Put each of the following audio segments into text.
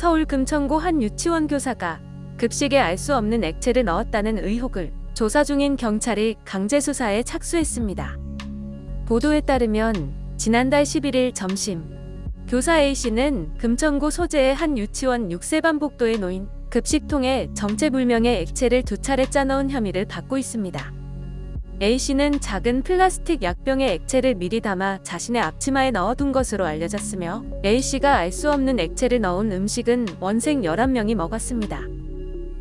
서울 금천고 한 유치원 교사가 급식에 알 수 없는 액체를 넣었다는 의혹을 조사 중인 경찰이 강제 수사에 착수했습니다. 보도에 따르면 지난달 11일 점심 교사 A씨는 금천구 소재의 한 유치원 6세 반 복도에 놓인 급식통에 정체불명의 액체를 두 차례 짜넣은 혐의를 받고 있습니다. A씨는 작은 플라스틱 약병에 액체를 미리 담아 자신의 앞치마에 넣어둔 것으로 알려졌으며 A씨가 알 수 없는 액체를 넣은 음식은 원생 11명이 먹었습니다.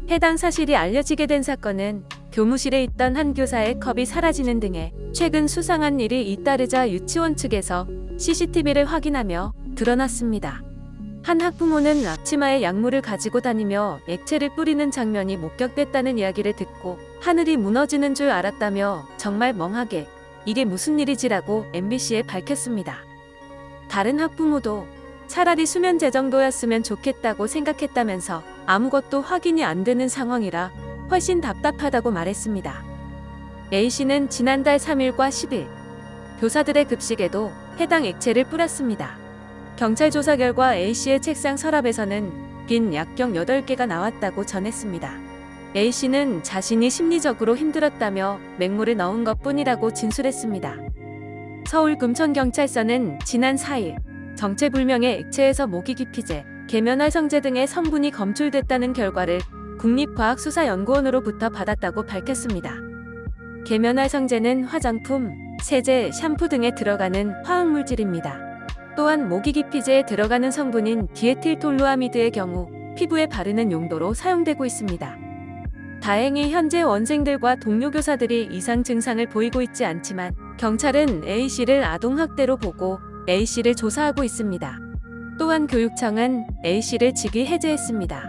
해당 사실이 알려지게 된 사건은 교무실에 있던 한 교사의 컵이 사라지는 등의 최근 수상한 일이 잇따르자 유치원 측에서 CCTV를 확인하며 드러났습니다. 한 학부모는 앞치마에 약물을 가지고 다니며 액체를 뿌리는 장면이 목격됐다는 이야기를 듣고 하늘이 무너지는 줄 알았다며 정말 멍하게 이게 무슨 일이지라고 MBC에 밝혔습니다. 다른 학부모도 차라리 수면제 정도였으면 좋겠다고 생각했다면서 아무것도 확인이 안 되는 상황이라 훨씬 답답하다고 말했습니다. A씨는 지난달 3일과 10일 교사들의 급식에도 해당 액체를 뿌렸습니다. 경찰 조사 결과 A씨의 책상 서랍에서는 빈 약경 8개가 나왔다고 전했습니다. A씨는 자신이 심리적으로 힘들었다며 맹물을 넣은 것 뿐이라고 진술했습니다. 서울 금천경찰서는 지난 4일 정체불명의 액체에서 모기 기피제, 계면활성제 등의 성분이 검출됐다는 결과를 국립과학수사연구원으로부터 받았다고 밝혔습니다. 계면활성제는 화장품, 세제, 샴푸 등에 들어가는 화학물질입니다. 또한 모기 기피제에 들어가는 성분인 디에틸톨루아미드의 경우 피부에 바르는 용도로 사용되고 있습니다. 다행히 현재 원생들과 동료 교사들이 이상 증상을 보이고 있지 않지만 경찰은 A씨를 아동학대로 보고 A씨를 조사하고 있습니다. 또한 교육청은 A씨를 직위 해제했습니다.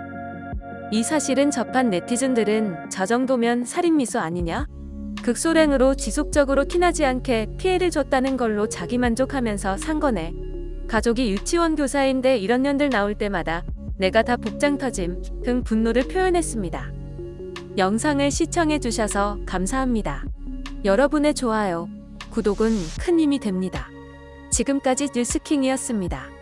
이 사실은 접한 네티즌들은 저 정도면 살인미수 아니냐? 극소량으로 지속적으로 티나지 않게 피해를 줬다는 걸로 자기만족하면서 산 거네. 가족이 유치원 교사인데 이런 년들 나올 때마다 내가 다 복장 터짐 등 분노를 표현했습니다. 영상을 시청해 주셔서 감사합니다. 여러분의 좋아요, 구독은 큰 힘이 됩니다. 지금까지 뉴스킹이었습니다.